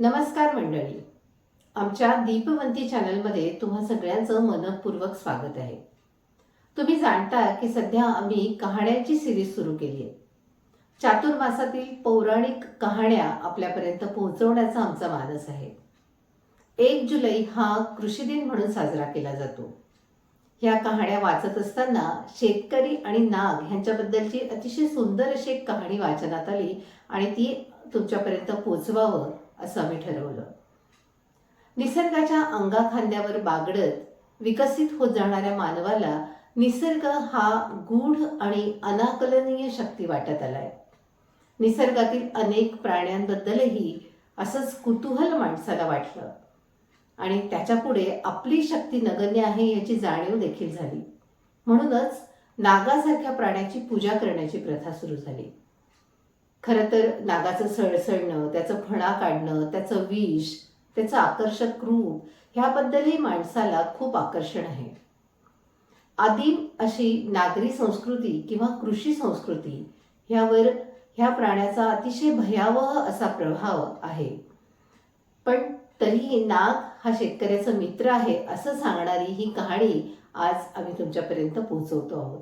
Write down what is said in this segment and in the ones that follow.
नमस्कार मंडळी. आमच्या दीपवंती चॅनलमध्ये तुम्हा सगळ्यांचं मनपूर्वक स्वागत आहे. तुम्ही जाणता की सध्या आम्ही कहाण्यांची सिरीज सुरू केली आहे. चातुर्मासातील पौराणिक कहाण्या आपल्यापर्यंत पोहोचवण्याचा आमचा मानस आहे. एक जुलै हा कृषी दिन म्हणून साजरा केला जातो. ह्या कहाण्या वाचत असताना शेतकरी आणि नाग ह्यांच्याबद्दलची अतिशय सुंदर अशी एक कहाणी वाचनात आली आणि ती तुमच्यापर्यंत पोचवावं असं आम्ही ठरवलं. निसर्गाच्या अंगाखांद्यावर बागडत विकसित होत जाणाऱ्या मानवाला निसर्ग हा गूढ आणि अनाकलनीय शक्ती वाटत आलाय. निसर्गातील अनेक प्राण्यांबद्दलही असंच कुतूहल माणसाला वाटलं. आणि त्याच्यापुढे आपली शक्ती नगण्य आहे याची जाणीव देखील झाली. म्हणूनच नागासारख्या प्राण्याची पूजा करण्याची प्रथा सुरू झाली. खरं तर नागाचं सळसळणं त्याचं फणा काढणं त्याचं विष त्याचं आकर्षक रूप ह्याबद्दलही माणसाला खूप आकर्षण आहे. आदिम अशी नागरी संस्कृती किंवा कृषी संस्कृती ह्यावर ह्या प्राण्याचा अतिशय भयावह असा प्रभाव आहे. पण तरीही नाग हा शेतकऱ्याचा मित्र आहे असं सांगणारी ही कहाणी आज आम्ही तुमच्यापर्यंत पोहोचवतो आहोत.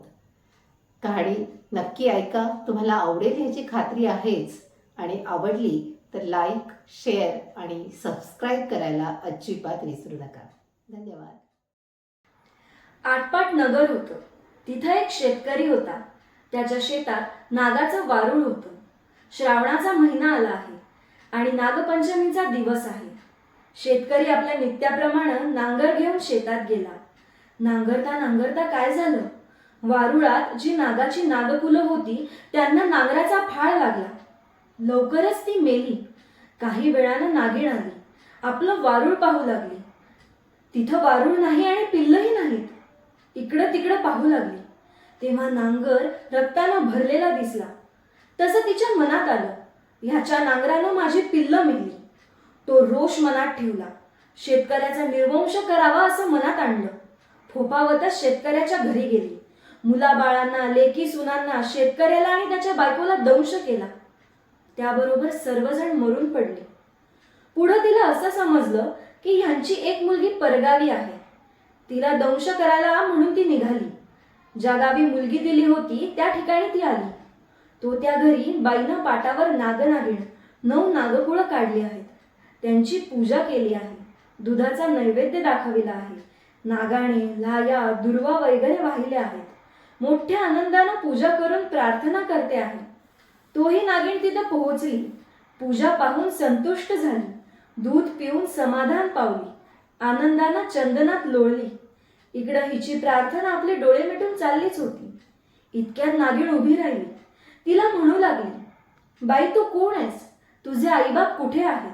कहाणी नक्की ऐका. तुम्हाला आवडेल ह्याची खात्री आहेच. आणि आवडली तर लाईक शेअर आणि सबस्क्राईब करायला अजिबात विसरू नका. धन्यवाद. आटपाट नगर होतं. तिथं एक शेतकरी होता. त्याच्या शेतात नागाचं वारुळ होतं. श्रावणाचा महिना आला आहे आणि नागपंचमीचा दिवस आहे. शेतकरी आपल्या नित्याप्रमाणे नांगर घेऊन शेतात गेला. नांगरता नांगरता काय झालं? वारुळात जी नागाची नागकुलं होती त्यांना नांगराचा फाळ लागला. लवकरच ती मेली. काही वेळानं नागिण आली. आपलं वारूळ पाहू लागली. तिथं वारूळ नाही आणि पिल्लही नाहीत. इकडं तिकडं पाहू लागली. तेव्हा नांगर रक्तानं भरलेला दिसला. तसं तिच्या मनात आलं. ह्याच्या नांगरानं माझी पिल्लं मिळली तो रोष मनात ठेवला. शेतकऱ्याचा निर्वंश करावा असं मनात आणलं. फोपावतच शेतकऱ्याच्या घरी गेली. मुलाबाळांना लेकी सुनांना शेतकऱ्याला आणि त्याच्या बायकोला दंश केला. त्याबरोबर सर्वजण मरून पडले. पुढं तिला असं समजलं की ह्यांची एक मुलगी परगावी आहे. तिला दंश करायला म्हणून ती निघाली. ज्या गावी मुलगी दिली होती त्या ठिकाणी ती आली. तो त्या घरी बाईनं पाटावर नागनागिण नऊ नागकुळं काढली आहेत. त्यांची पूजा केली आहे. दुधाचा नैवेद्य दाखविला आहे. नागाणे लाया दुर्वा वगैरे वाहिले आहेत. मोठ्या आनंदानं पूजा करून प्रार्थना करते आहे. तोही नागिण तिथं पोहोचली. पूजा पाहून संतुष्ट झाली. दूध पिऊन समाधान पावली. आनंदानं चंदनात लोळली. इकडं हिची प्रार्थना आपले डोळे मिटून चाललीच होती. इतक्यात नागिण उभी राहिली. तिला म्हणू लागली बाई तू कोण आहेस? तुझे आईबाप कुठे आहेत?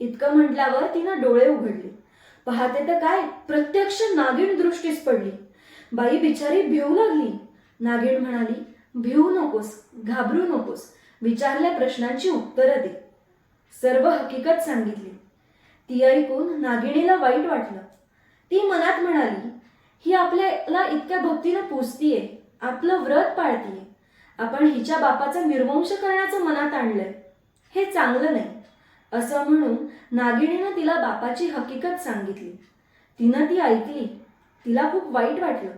इतकं म्हटल्यावर तिनं डोळे उघडले. पाहते तर काय? प्रत्यक्ष नागिण दृष्टीस पडली. बाई बिचारी भिवू लागली. नागिण म्हणाली भिवू नकोस घाबरू नकोस. विचारल्या प्रश्नांची उत्तरं दे. सर्व हकीकत सांगितली. ती ऐकून नागिणीला वाईट वाटलं. ती मनात म्हणाली ही आपल्याला इतक्या भक्तीनं पुजतीये आपलं व्रत पाळतीये. आपण हिच्या बापाचा निर्वंश करण्याचं मनात आणलंय. हे चांगलं नाही. असं म्हणून नागिणीनं तिला बापाची हकीकत सांगितली. तिनं ती ऐकली. तिला खूप वाईट वाटलं.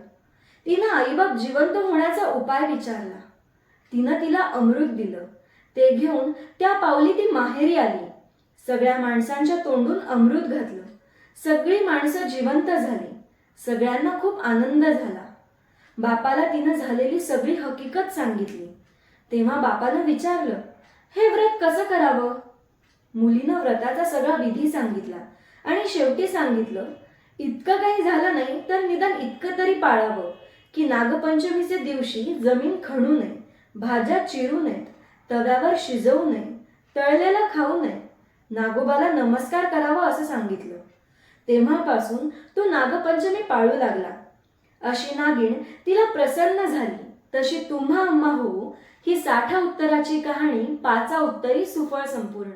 तिनं आईबाप जिवंत होण्याचा उपाय विचारला. तिनं तिला अमृत दिलं. ते घेऊन त्या पावली ती माहेरी आली. सगळ्या माणसांच्या तोंडून अमृत घातलं. सगळी माणसं जिवंत झाली. सगळ्यांना खूप आनंद झाला. बापाला तिनं झालेली सगळी हकीकत सांगितली. तेव्हा बापानं विचारलं हे व्रत कसं करावं? मुलीनं व्रताचा सगळा विधी सांगितला आणि शेवटी सांगितलं इतकं काही झालं नाही तर निदान इतकं तरी पाळावं की नागपंचमीचे दिवशी जमीन खणू नये भाज्या चिरू नयेत तव्यावर शिजवू नये तळलेलं खाऊ नये. नागोबाला नमस्कार करावा असं सांगितलं. तेव्हापासून तो नागपंचमी पाळू लागला. अशी नागिण तिला प्रसन्न झाली. तशी तुम्हा अम्मा हो ही साठा उत्तराची कहाणी पाचा उत्तरी सुफळ संपूर्ण.